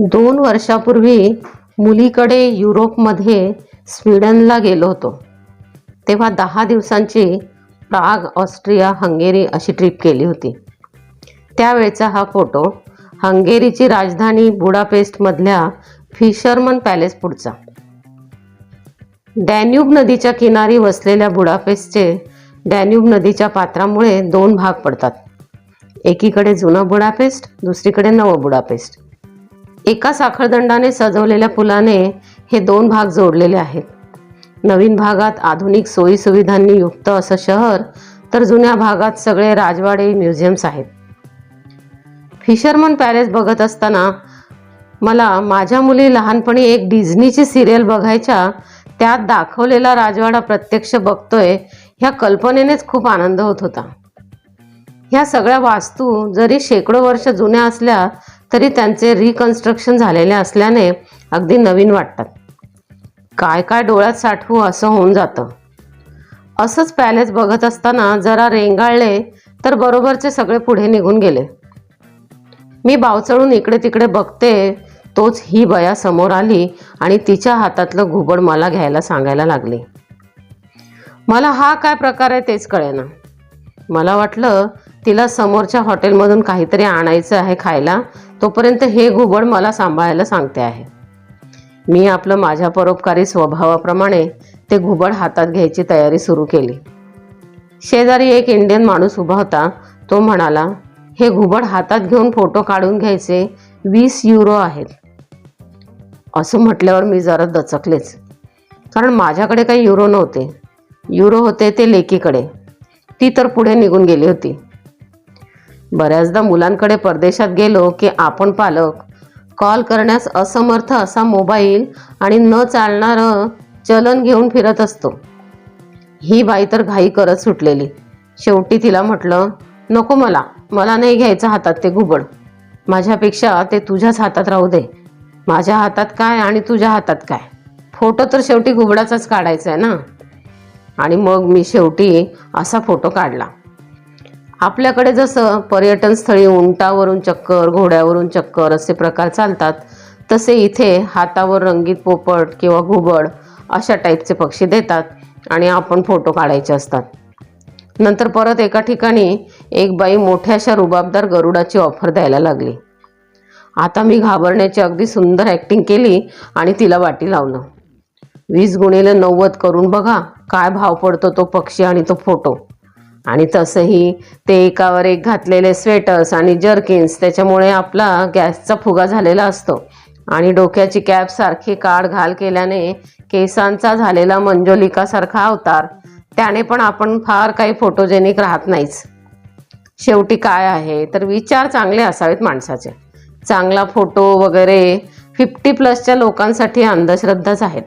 दोन वर्षापूर्वी मुलीकडे युरोपमध्ये स्वीडनला गेलो होतो. तेव्हा दहा दिवसांची प्राग ऑस्ट्रिया हंगेरी अशी ट्रिप केली होती. त्यावेळचा हा फोटो हंगेरीची राजधानी बुडापेस्टमधल्या फिशरमन पॅलेस पुढचा. डॅन्यूब नदीच्या किनारी वसलेल्या बुडापेस्टचे डॅन्यूब नदीच्या पात्रामुळे दोन भाग पडतात. एकीकडे जुनं बुडापेस्ट दुसरीकडे नवं बुडापेस्ट. एका साखळदंडाने सजवलेल्या पुलाने हे दोन भाग जोडलेले आहेत. नवीन भागात आधुनिक सोयीसुविधांनी युक्त असं शहर तर जुन्या भागात सगळे राजवाडे म्युझियम्स आहेत. फिशरमन पॅलेस बघत असताना मला माझ्या मुली लहानपणी एक डिझनीची सिरियल बघायच्या त्यात दाखवलेला राजवाडा प्रत्यक्ष बघतोय ह्या कल्पनेनेच खूप आनंद होत होता. ह्या सगळ्या वास्तू जरी शेकडो वर्ष जुन्या असल्या तरी त्यांचे रिकन्स्ट्रक्शन झालेले असल्याने अगदी नवीन वाटतात. काय काय डोळ्यात साठवू असं होऊन जातं. असंच पॅलेस बघत असताना जरा रेंगाळले तर बरोबरचे सगळे पुढे निघून गेले. मी बावचळून इकडे तिकडे बघते तोच ही बया समोर आली आणि तिच्या हातातलं घुबड मला घ्यायला सांगायला लागली. मला हा काय प्रकार आहे तेच कळेना. मला वाटलं तिला समोरच्या हॉटेलमधून काहीतरी आणायचं आहे खायला तोपर्यंत हे घुबड मला सांभाळायला सांगते आहे. मी आपलं माझ्या परोपकारी स्वभावाप्रमाणे ते घुबड हातात घ्यायची तयारी सुरू केली. शेजारी एक इंडियन माणूस उभा होता. तो म्हणाला हे घुबड हातात घेऊन फोटो काढून घ्यायचे वीस युरो आहेत. असं म्हटल्यावर मी जरा दचकलेच. कारण माझ्याकडे काही युरो नव्हते. युरो होते ते लेकीकडे. ती तर पुढे निघून गेली होती. बऱ्याचदा मुलांकडे परदेशात गेलो की आपण पालक कॉल करण्यास असमर्थ असा मोबाईल आणि न चालणारं चलन घेऊन फिरत असतो. ही बाई तर घाई करत सुटलेली. शेवटी तिला म्हटलं नको मला मला नाही घ्यायचं हातात ते घुबड. माझ्यापेक्षा ते तुझ्याच हातात राहू दे. माझ्या हातात काय आणि तुझ्या हातात काय? फोटो तर शेवटी घुबडाचाच काढायचा आहे ना? आणि मग मी शेवटी असा फोटो काढला. आपल्याकडे जसं पर्यटन स्थळी उंटावरून चक्कर घोड्यावरून चक्कर असे प्रकार चालतात तसे इथे हातावर रंगीत पोपट किंवा घुबड अशा टाईपचे पक्षी देतात आणि आपण फोटो काढायचे असतात. नंतर परत एका ठिकाणी एक बाई मोठ्याशा रुबाबदार गरुडाची ऑफर द्यायला लागली. आता मी घाबरण्याची अगदी सुंदर ॲक्टिंग केली आणि तिला वाटी लावलं. वीस गुणिले नव्वद करून बघा काय भाव पडतो तो पक्षी आणि तो फोटो आणि तसंही ते एकावर एक घातलेले स्वेटर्स आणि जर्किन्स त्याच्यामुळे आपला गॅसचा फुगा झालेला असतो. आणि डोक्याची कॅप सारखी काढ घाल केल्याने केसांचा झालेला मंजोलिकासारखा अवतार. त्याने पण आपण फार काही फोटोजेनिक राहत नाहीच. शेवटी काय आहे? तर विचार चांगले असावेत माणसाचे. चांगला फोटो वगैरे फिफ्टी प्लसच्या लोकांसाठी अंधश्रद्धाच आहेत.